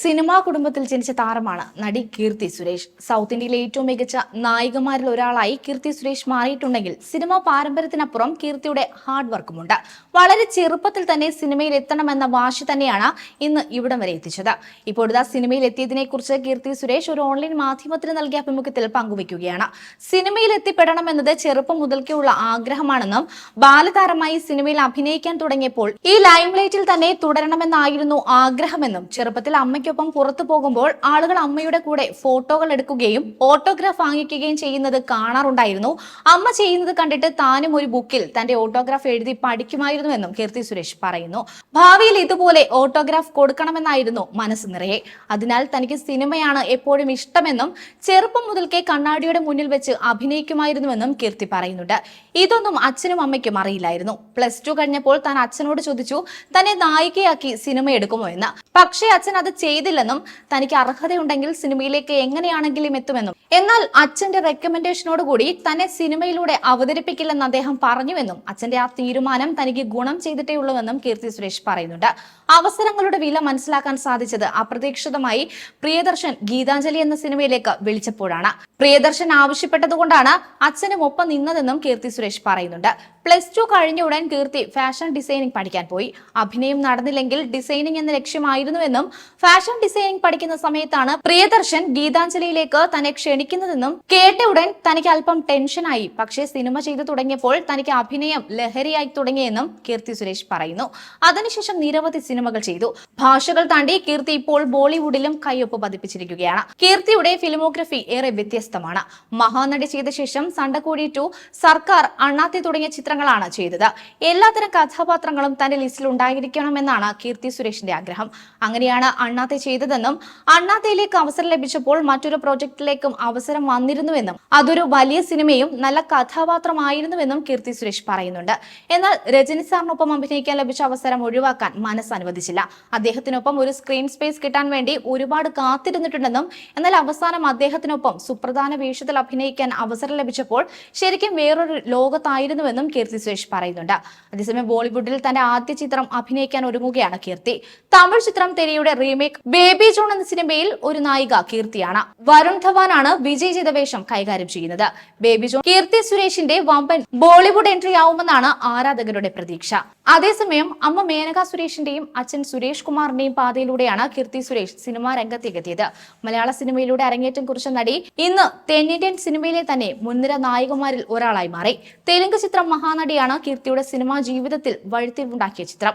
Cinema കുടുംബത്തിൽ ജനിച്ച താരമാണ് നടി കീർത്തി സുരേഷ്. സൗത്ത് ഇന്ത്യയിലെ ഏറ്റവും മികച്ച നായികമാരിൽ ഒരാളായി കീർത്തി സുരേഷ് മാറിയിട്ടുണ്ടെങ്കിൽ സിനിമാ പാരമ്പര്യത്തിനപ്പുറം കീർത്തിയുടെ ഹാർഡ് വർക്കുമുണ്ട്. വളരെ ചെറുപ്പത്തിൽ തന്നെ സിനിമയിൽ എത്തണമെന്ന വാശി തന്നെയാണ് ഇന്ന് ഇവിടം വരെ എത്തിച്ചത്. ഇപ്പോഴത്തെ സിനിമയിൽ എത്തിയതിനെ കുറിച്ച് കീർത്തി സുരേഷ് ഒരു ഓൺലൈൻ മാധ്യമത്തിന് നൽകിയ അഭിമുഖത്തിൽ പങ്കുവയ്ക്കുകയാണ്. സിനിമയിൽ എത്തിപ്പെടണമെന്നത് ചെറുപ്പം മുതൽക്കുള്ള ആഗ്രഹമാണെന്നും ബാലതാരമായി സിനിമയിൽ അഭിനയിക്കാൻ തുടങ്ങിയപ്പോൾ ഈ ലൈംലൈറ്റിൽ തന്നെ തുടരണമെന്നായിരുന്നു ആഗ്രഹമെന്നും ചെറുപ്പത്തിൽ അമ്മയ്ക്കൊപ്പം പുറത്തു പോകുമ്പോൾ ആളുകൾ അമ്മയുടെ കൂടെ ഫോട്ടോകൾ എടുക്കുകയും ഓട്ടോഗ്രാഫ് വാങ്ങിക്കുകയും ചെയ്യുന്നത് കാണാറുണ്ടായിരുന്നു. അമ്മ ചെയ്യുന്നത് കണ്ടിട്ട് താനും ഒരു ബുക്കിൽ തന്റെ ഓട്ടോഗ്രാഫ് എഴുതി പഠിക്കുമായിരുന്നുവെന്നും കീർത്തി സുരേഷ് പറയുന്നു. ഭാവിയിൽ ഇതുപോലെ ഓട്ടോഗ്രാഫ് കൊടുക്കണമെന്നായിരുന്നു മനസ്സ് നിറയെ. അതിനാൽ തനിക്ക് സിനിമയാണ് എപ്പോഴും ഇഷ്ടമെന്നും ചെറുപ്പം മുതൽക്കേ കണ്ണാടിയുടെ മുന്നിൽ വെച്ച് അഭിനയിക്കുമായിരുന്നുവെന്നും കീർത്തി പറയുന്നുണ്ട്. ഇതൊന്നും അച്ഛനും അമ്മയ്ക്കും അറിയില്ലായിരുന്നു. പ്ലസ് ടു കഴിഞ്ഞപ്പോൾ താൻ അച്ഛനോട് ചോദിച്ചു തന്നെ നായികയാക്കി സിനിമ എടുക്കുമോ? എന്ന്. പക്ഷേ അച്ഛൻ അത് ചെയ്തില്ലെന്നും തനിക്ക് അർഹതയുണ്ടെങ്കിൽ സിനിമയിലേക്ക് എങ്ങനെയാണെങ്കിലും എത്തുമെന്നും. എന്നാൽ അച്ഛന്റെ റെക്കമെൻഡേഷനോട് കൂടി തന്നെ സിനിമയിലൂടെ അവതരിപ്പിക്കില്ലെന്ന് അദ്ദേഹം പറഞ്ഞുവെന്നും അച്ഛന്റെ ആ തീരുമാനം തനിക്ക് ഗുണം ചെയ്തിട്ടേ ഉള്ളൂവെന്നും കീർത്തി സുരേഷ് പറയുന്നുണ്ട്. അവസരങ്ങളുടെ വില മനസ്സിലാക്കാൻ സാധിച്ചത് അപ്രതീക്ഷിതമായി പ്രിയദർശൻ ഗീതാഞ്ജലി എന്ന സിനിമയിലേക്ക് വിളിച്ചപ്പോഴാണ്. പ്രിയദർശൻ ആവശ്യപ്പെട്ടതുകൊണ്ടാണ് അച്ഛനും ഒപ്പം നിന്നതെന്നും കീർത്തി സുരേഷ് പറയുന്നുണ്ട്. പ്ലസ് ടു കഴിഞ്ഞ ഉടൻ കീർത്തി ഫാഷൻ ഡിസൈനിങ് പഠിക്കാൻ പോയി. അഭിനയം നടന്നില്ലെങ്കിൽ ഡിസൈനിങ് എന്ന ലക്ഷ്യമായിരുന്നുവെന്നും ഫാഷൻ ഡിസൈനിങ് പഠിക്കുന്ന സമയത്താണ് പ്രിയദർശൻ ഗീതാഞ്ജലിയിലേക്ക് തന്നെ ക്ഷണിക്കുന്നതെന്നും കേട്ട ഉടൻ തനിക്ക് അല്പം ടെൻഷനായി. പക്ഷേ സിനിമ ചെയ്തു തുടങ്ങിയപ്പോൾ തനിക്ക് അഭിനയം ലഹരിയായി തുടങ്ങിയെന്നും കീർത്തി സുരേഷ് പറയുന്നു. അതിനുശേഷം നിരവധി സിനിമകൾ ചെയ്തു. ഭാഷകൾ താണ്ടി കീർത്തി ഇപ്പോൾ ബോളിവുഡിലും കയ്യൊപ്പ് പതിപ്പിച്ചിരിക്കുകയാണ്. കീർത്തിയുടെ ഫിലിമോഗ്രഫി ഏറെ വ്യത്യസ്തമാണ്. മഹാനടി ചെയ്ത ശേഷം സണ്ടക്കോടി ടു സർക്കാർ അണ്ണാത്തി തുടങ്ങിയ ചിത്രങ്ങളാണ് ചെയ്തത്. എല്ലാത്തരം കഥാപാത്രങ്ങളും തന്റെ ലിസ്റ്റിൽ ഉണ്ടായിരിക്കണമെന്നാണ് കീർത്തി സുരേഷിന്റെ ആഗ്രഹം. അങ്ങനെയാണ് അണ്ണാത്തെ ചെയ്തതെന്നും അണ്ണാത്തയിലേക്ക് അവസരം ലഭിച്ചപ്പോൾ മറ്റൊരു പ്രോജക്റ്റിലേക്കും അവസരം വന്നിരുന്നുവെന്നും അതൊരു വലിയ സിനിമയും നല്ല കഥാപാത്രമായിരുന്നുവെന്നും കീർത്തി സുരേഷ് പറയുന്നുണ്ട്. എന്നാൽ രജനി സാറിനൊപ്പം അഭിനയിക്കാൻ ലഭിച്ച അവസരം ഒഴിവാക്കാൻ മനസ്സ് അനുവദിച്ചില്ല. അദ്ദേഹത്തിനൊപ്പം ഒരു സ്ക്രീൻ സ്പേസ് കിട്ടാൻ വേണ്ടി ഒരുപാട് കാത്തിരുന്നിട്ടുണ്ടെന്നും എന്നാൽ അവസാനം അദ്ദേഹത്തിനൊപ്പം സുപ്രധാന വേഷത്തിൽ അഭിനയിക്കാൻ അവസരം ലഭിച്ചപ്പോൾ ശരിക്കും വേറൊരു ലോകത്തായിരുന്നുവെന്നും കീർത്തി സുരേഷ് പറയുന്നുണ്ട്. അതേസമയം ബോളിവുഡിൽ തന്റെ ആദ്യ ചിത്രം അഭിനയിക്കാൻ ഒരുങ്ങുകയാണ് കീർത്തി. തമിഴ് ചിത്രം തെരിയുടെ റീമേക്ക് ബേബി ജോൺ എന്ന സിനിമയിൽ ഒരു നായിക കീർത്തിയാണ്. വരുൺ ധവാനാണ് വിജയ് ചെയ്ത വേഷം കൈകാര്യം ചെയ്യുന്നത്. ബേബി ജോൺ കീർത്തി സുരേഷിന്റെ വമ്പൻ ബോളിവുഡ് എൻട്രി ആവുമെന്നാണ് ആരാധകരുടെ പ്രതീക്ഷ. അതേസമയം അമ്മ മേനക സുരേഷിന്റെയും അച്ഛൻ സുരേഷ് കുമാറിന്റെയും പാതയിലൂടെയാണ് കീർത്തി സുരേഷ് സിനിമാ രംഗത്തേക്ക് എത്തിയത് മലയാള സിനിമയിലൂടെ അരങ്ങേറ്റം കുറിച്ച നടി ഇന്ന് തെന്നിന്ത്യൻ സിനിമയിലെ തന്നെ മുൻനിര നായികമാരിൽ ഒരാളായി മാറി. തെലുങ്ക് ചിത്രം മഹാനടിയാണ് കീർത്തിയുടെ സിനിമാ ജീവിതത്തിൽ വഴിത്തിരിവുണ്ടാക്കിയ ചിത്രം.